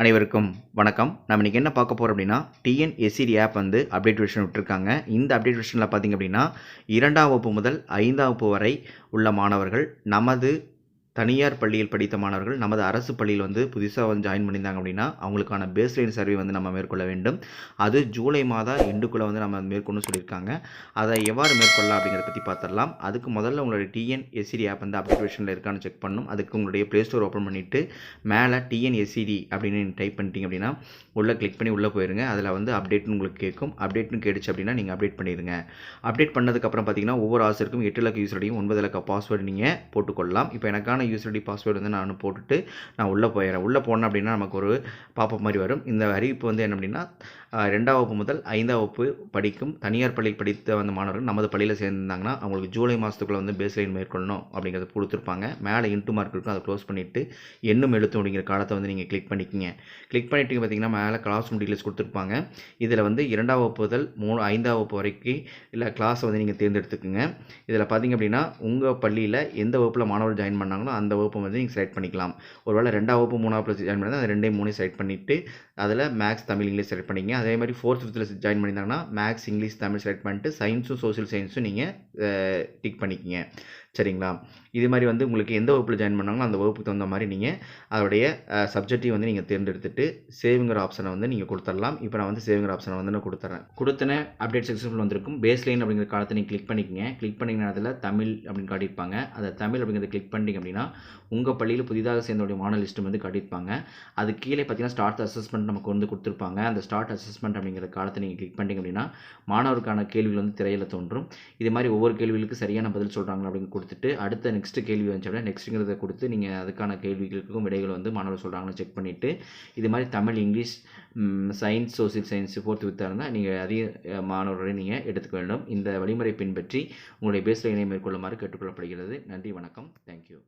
அனைவருக்கும் வணக்கம். நம்ம இன்றைக்கி என்ன பார்க்க போகிறோம் அப்படின்னா டிஎன்எஸ்சிடி ஆப் வந்து அப்டேட் வெர்ஷன் விட்டுருக்காங்க. இந்த அப்டேட் வெர்ஷனில் பார்த்திங்க அப்படின்னா இரண்டாம் வகுப்பு முதல் ஐந்தாம் வகுப்பு வரை உள்ள மாணவர்கள் நமது தனியார் பள்ளியில் படித்த மாணவர்கள் நமது அரசு பள்ளியில் வந்து புதுசாக வந்து ஜாயின் பண்ணியிருந்தாங்க அப்படின்னா அவங்களுக்கான பேஸ்லைன் சர்வே வந்து நம்ம மேற்கொள்ள வேண்டும். அது ஜூலை மாத எண்டுக்குள்ளே வந்து நம்ம மேற்கொண்டு சொல்லியிருக்காங்க. அதை எவ்வாறு மேற்கொள்ளலாம் அப்படிங்கிறத பற்றி பார்த்துடலாம். அதுக்கு முதல்ல உங்களுடைய டிஎன்எஸ்சிடி ஆப் வந்து அப்ளிகேஷனில் இருக்கான்னு செக் பண்ணணும். அதுக்கு உங்களுடைய ப்ளே ஸ்டோர் ஓப்பன் பண்ணிவிட்டு மேலே டிஎன்எஸ்சிடி அப்படின்னு டைப் பண்ணிட்டீங்க அப்படின்னா உள்ளே கிளிக் பண்ணி உள்ளே போயிருங்க. அதில் வந்து அப்டேட்னு உங்களுக்கு கேட்கும். அப்டேட்னு கேட்டுச்சு அப்படின்னா நீங்கள் அப்டேட் பண்ணிடுங்க. அப்டேட் பண்ணதுக்கப்புறம் பார்த்தீங்கன்னா ஒவ்வொரு ஆசிரியருக்கும் எட்டு லக்க யூஸ் ஒன்பது லக்க பாஸ்வேர்டு நீங்கள் போட்டுக்கொள்ளலாம். இப்போ எனக்கான யூசர் பாஸ்வேர்டு வந்து நான் போட்டுட்டு நான் உள்ளே போயிடுறேன் உள்ளே போனேன் அப்படின்னா நமக்கு ஒரு பாப்பப் மாதிரி வரும். இந்த அறிவிப்பு வந்து என்ன அப்படின்னா ரெண்டாம் வகுப்பு முதல் ஐந்தாம் வகுப்பு படிக்கும் தனியார் பள்ளியில் படித்த வந்த மாணவர்கள் நமது பள்ளியில் சேர்ந்தாங்கன்னா அவங்களுக்கு ஜூலை மாதத்துக்குள்ளே வந்து பேஸ்லைன் மேற்கொள்ளணும் அப்படிங்கிறத கொடுத்துருப்பாங்க. மேலே இன்ட்டு மார்க் இருக்கும். அதை க்ளோஸ் பண்ணிவிட்டு எண்ணும் எழுத்தும் அப்படிங்கிற காலத்தை வந்து நீங்கள் கிளிக் பண்ணிக்கிங்க. கிளிக் பண்ணிட்டு பார்த்தீங்கன்னா மேலே கிளாஸ் ரூம் டீட்டெயில்ஸ் கொடுத்துருப்பாங்க. இதில் வந்து இரண்டாம் வகுப்பு முதல் மூணு ஐந்தாம் வகுப்பு வரைக்கும் இல்லை கிளாஸை வந்து நீங்கள் தேர்ந்தெடுத்துக்குங்க. இதில் பார்த்தீங்க அப்படின்னா உங்கள் பள்ளியில் எந்த வகுப்பில் மாணவர் ஜாயின் பண்ணாங்களோ அந்த வகுப்பை வந்து நீங்கள் செலக்ட் பண்ணிக்கலாம். ஒருவேளை ரெண்டாவது வகுப்பு மூணாவது ப்ளஸ் ஜாயின் பண்ணால் அந்த ரெண்டே மூணு செலக்ட் பண்ணிவிட்டு அதில் மேக்ஸ் தமிழ் இங்கிலீஷ் செலக்ட் பண்ணிங்க அதே மாதிரி ஃபோர்த் ஃபிஃப்த்தில் ஜாயின் பண்ணியிருந்தாங்கன்னா மேக்ஸ் இங்கிலீஷ் தமிழ் செலக்ட் பண்ணிட்டு சயின்ஸும் சோசியல் சயின்ஸும் நீங்கள் டிக் பண்ணிக்கிங்க. சரிங்களா? இது மாதிரி வந்து உங்களுக்கு எந்த வகுப்பில் ஜாயின் பண்ணாங்களோ அந்த வகுப்புக்கு தகுந்த மாதிரி நீங்கள் அதோடைய சப்ஜெக்டையும் வந்து நீங்கள் தேர்ந்தெடுத்துட்டு சேவிங்கிற ஆப்ஷனை வந்து நீங்கள் கொடுத்துடலாம். இப்போ நான் வந்து சேவிங்கிற ஆப்ஷனை வந்து நான் கொடுத்துறேன். கொடுத்தன அப்டேட் சக்ஸஸ்ஃபுல் வந்திருக்கும். பேஸ்லைன் அப்படிங்கிற காலத்தை நீங்கள் கிளிக் பண்ணிக்கங்க. கிளிக் பண்ணிங்கன்னா அதில் தமிழ் அப்படின்னு காட்டியிருப்பாங்க. அதை தமிழ் அப்படிங்கிறத கிளிக் பண்ணிங்க அப்படின்னா உங்கள் பள்ளியில் புதிதாக சேர்ந்தோடைய மாடல் லிஸ்ட்டு வந்து காட்டியிருப்பாங்க. அது கீழே பார்த்தீங்கன்னா ஸ்டார்ட் அசஸ்மெண்ட் நமக்கு வந்து கொடுத்துருப்பாங்க. அந்த ஸ்டார்ட் அசஸ்மெண்ட் அப்படிங்கிற காலத்தை நீங்கள் கிளிக் பண்ணிங்க அப்படின்னா மாணவருக்கான கேள்விகள் வந்து திரையில் தோன்றும். இது மாதிரி ஒவ்வொரு கேள்விகளுக்கு சரியான பதில் சொல்கிறாங்க அப்படின்னு கொடுத்துட்டு அடுத்த நெக்ஸ்ட் கேள்வி வந்துச்சு அப்படின்னா நெக்ஸ்ட்டுங்கிறத கொடுத்து நீங்கள் அதுக்கான கேள்விகளுக்கும் விடைகள் வந்து மாணவர் சொல்கிறாங்கன்னு செக் பண்ணிவிட்டு இது மாதிரி Tamil English science social science fourth வித்தாக இருந்தால் நீங்கள் அதிக மாணவர்களை நீங்கள் எடுத்துக்க வேண்டும். இந்த வழிமுறை பின்பற்றி உங்களுடைய பேஸ்லைனை மேற்கொள்ளுமாறு கேட்டுக்கொள்ளப்படுகிறது. நன்றி வணக்கம். தேங்க்யூ